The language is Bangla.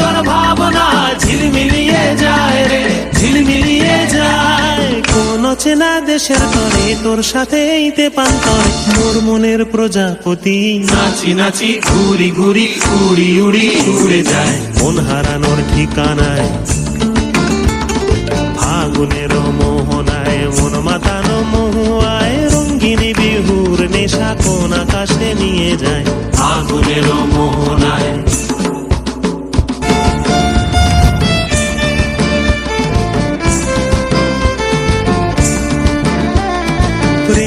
তোর ভাবনা ঝিলমিলিয়ে যায় রে, ঝিলমিলিয়ে যায়। কোন চেনা দেশের তরে তোর পান্তরে মোর মনের প্রজাপতি নাচি নাচি ঘুরি ঘুরি উড়ি উড়ি উড়ে যায়। মন হারানোর ঠিকানায়, ফাগুনের মোহনায়, মন মাতানো মহুয়ায়, রঙ্গিনী বিহুর নেশা কোন আকাশে নিয়ে যায়। ফাগুনের মোহনায়